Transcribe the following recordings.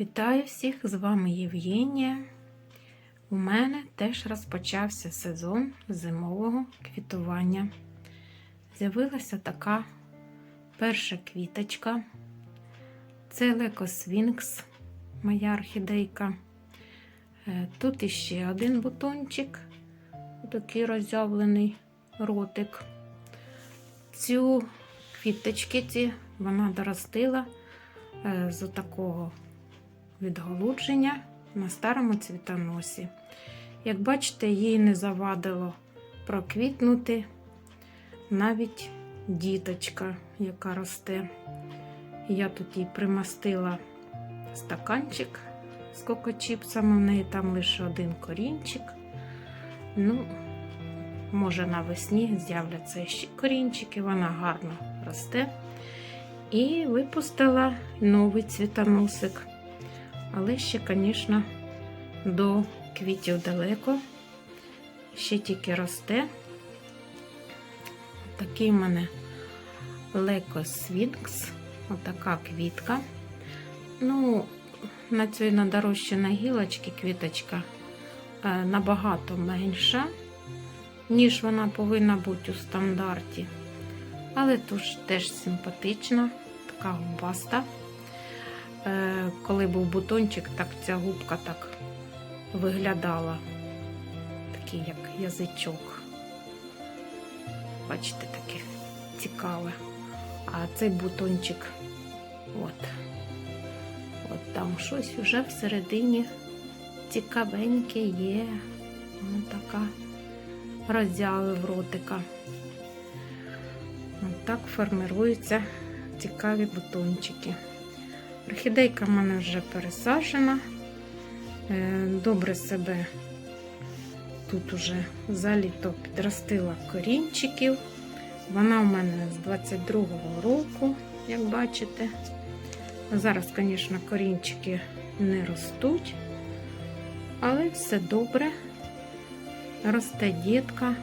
Вітаю всіх! З вами Євгенія. У мене теж розпочався сезон зимового квітування. З'явилася така перша квіточка. Це лекосвінкс, моя орхідейка. Е, Тут іще один бутончик, такий роззявлений ротик. Цю квіточки ці вона доростила е, з такого відголудження на старому цвітоносі. Як бачите, їй не завадило проквітнути навіть діточка, яка росте. Я тут їй примастила стаканчик з кокочіпсами, в неї там лише один корінчик. Ну, може, навесні з'являться ще корінчики, вона гарно росте. І випустила новий цвітоносик. Але ще, звісно, до квітів далеко. Ще тільки росте. Такий в мене лекосвінкс. Отака квітка. Ну, на цій надорощеній гілочці квіточка е, набагато менша, ніж вона повинна бути у стандарті. Але тож теж симпатична, така губаста. Е, коли був бутончик, так ця губка так виглядала, такий як язичок. Бачите, таке цікаве. А цей бутончик, от, от там щось вже всередині цікавеньке є. Ось така роззяви в ротика. От так формируються цікаві бутончики. Орхідейка в мене вже пересаджена. Е, Добре себе тут уже за літо підростила корінчиків. Вона в мене з 22-го року, як бачите. Зараз, звісно, корінчики не ростуть, але все добре. Росте дітка,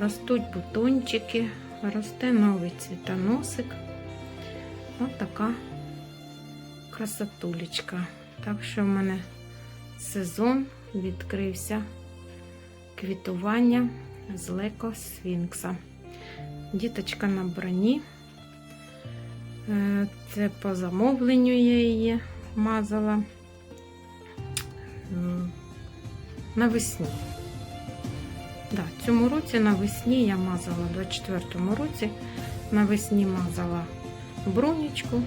ростуть бутончики, росте новий цвітоносик. Ось така красотулечка. Так що в мене сезон відкрився квітування з леко Сфінкса. Діточка на броні. Е, Це по замовленню я її мазала навесні. Да, цьому році навесні я мазала, у 24-му році навесні мазала бронечку.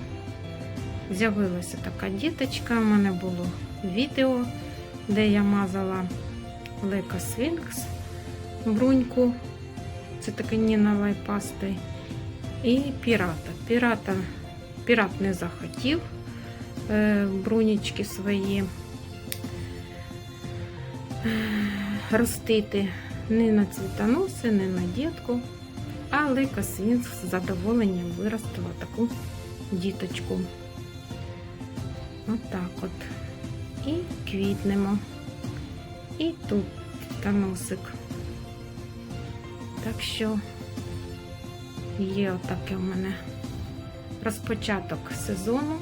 З'явилася така діточка. У мене було відео, де я мазала Лека Свінкс бруньку. Це таканіновою пастою. І пірата. Пірата, Пірат не захотів е, брунічки свої е, ростити не на цвітоноси, не на дітку. А Свінкс з задоволенням виростила таку діточку. Отак от, І квітнемо. І тут таносик. Так що є отаке в мене розпочаток сезону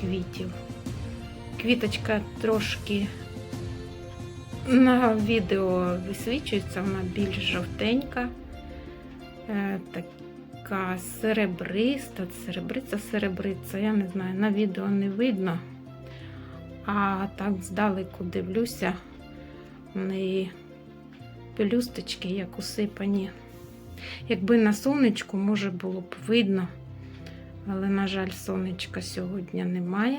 квітів. Квіточка трошки на відео висвічується, вона більш жовтенька. Е, так така серебриста, серебриця, серебриця, я не знаю, на відео не видно. А так здалеку дивлюся, в неї пелюсточки як усипані. Якби на сонечку, може було б видно, але, на жаль, сонечка сьогодні немає.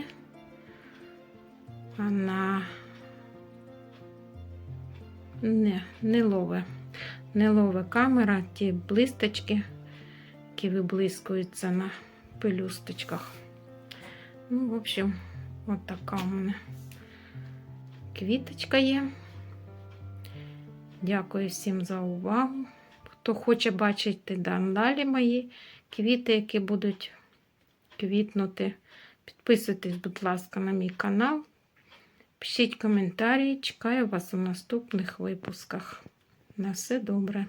А на не, не лове. Не лове камера, ті блисточки які виблискуються на пелюсточках. Ну, в общем, от у мене квіточка є. Дякую всім за увагу. Хто хоче бачити далі мої квіти, які будуть квітнути, підписуйтесь, будь ласка, на мій канал. Пишіть коментарі, чекаю вас у наступних випусках. На все добре.